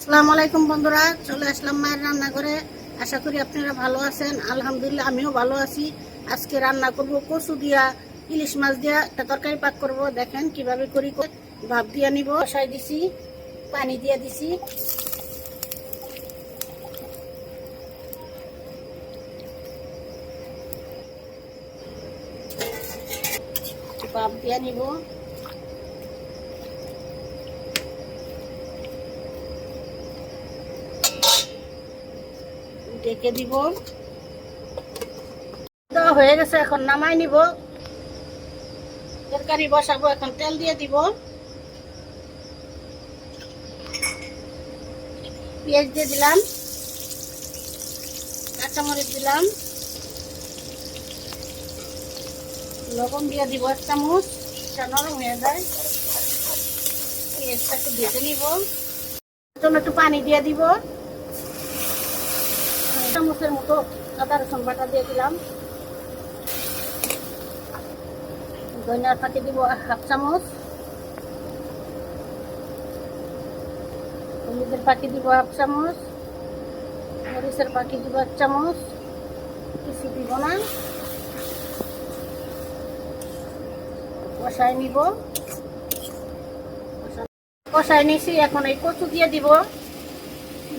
আসসালামু আলাইকুম বন্ধুরা, চলে আসলাম মায়ের রান্নাঘরে। আশা করি আপনারা ভালো আছেন। আলহামদুলিল্লাহ, আমিও ভালো আছি। আজকে রান্না করব কচু দিয়া, ইলিশ মাছ দিয়া, একটা তরকারি পাক করব। দেখেন কীভাবে করি ভাব দিয়া নিব বসাই দিছি, পানি দিয়া দিছি। ভাব দিয়া নিব। ডেকে দিব। হয়ে গেছে, এখন নামাই নিব। তরকারি বসাবো, এখন তেল দিয়ে দিব। পেঁয়াজ দিয়ে দিলাম, কাঁচামরিচ দিলাম, লবণ দিয়ে দিব এক চামচ নরম হয়ে যায়। পেঁয়াজটাকে ভেজে নিব। একটু পানি দিয়ে দিব। চামচের মতো আদা রসুন বাটা দিয়ে দিলাম। ধনিয়ার পাতি দিব হাফ চামচ। হলুদের পাতি দিব হাফ চামচ। মরিচের পাতি দিব এক চামচ। কিছু দিব না। কষাই নিব। কষাই নিছি, এখন এই কচু দিয়ে দিব।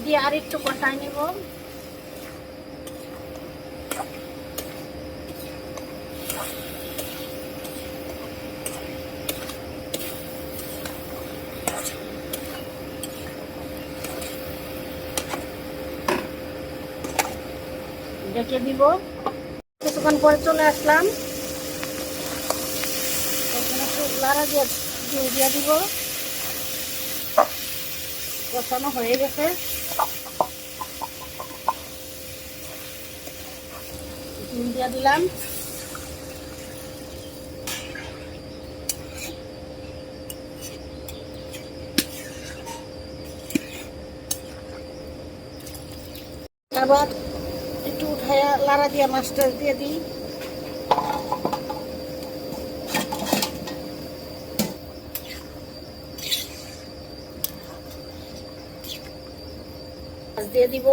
দিয়ে আর একটু কষাই নিব। ডেকে দিব কিছুক্ষণ পরে চলে আসলাম। এখানে একটু দিয়ে দিব। কষানো হয়ে গেছে। ডিম দিয়ে দিলাম। আবার একটু উঠাইয়া লাড়া দিয়া মাছটা দিয়ে দিই। দিয়ে দিব।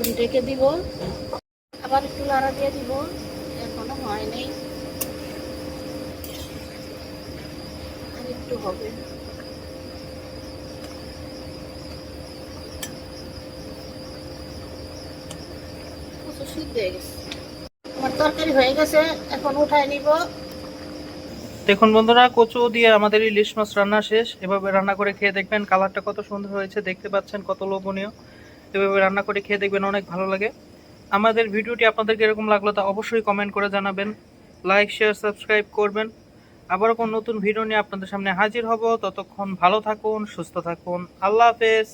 এখন ডেকে দিব। আবার একটু লাড়া দিয়ে দিব। এখনও হয়নি আর একটু হবে। হয়ে গেছে, এখন উঠায় নিব। দেখুন বন্ধুরা, কচু দিয়ে আমাদের ইলিশ মাছ রান্না শেষ। এভাবে রান্না করে খেয়ে দেখবেন কালারটা কত সুন্দর হয়েছে, দেখতে পাচ্ছেন কত লোভনীয়। এভাবে রান্না করে খেয়ে দেখবেন অনেক ভালো লাগে। আমাদের ভিডিওটি আপনাদেরকে এরকম লাগল তা অবশ্যই কমেন্ট করে জানাবেন। লাইক শেয়ার সাবস্ক্রাইব করবেন। আবারও কোন নতুন ভিডিও নিয়ে আপনাদের সামনে হাজির হব। ততক্ষণ ভালো থাকুন, সুস্থ থাকুন। আল্লাহ হাফেজ।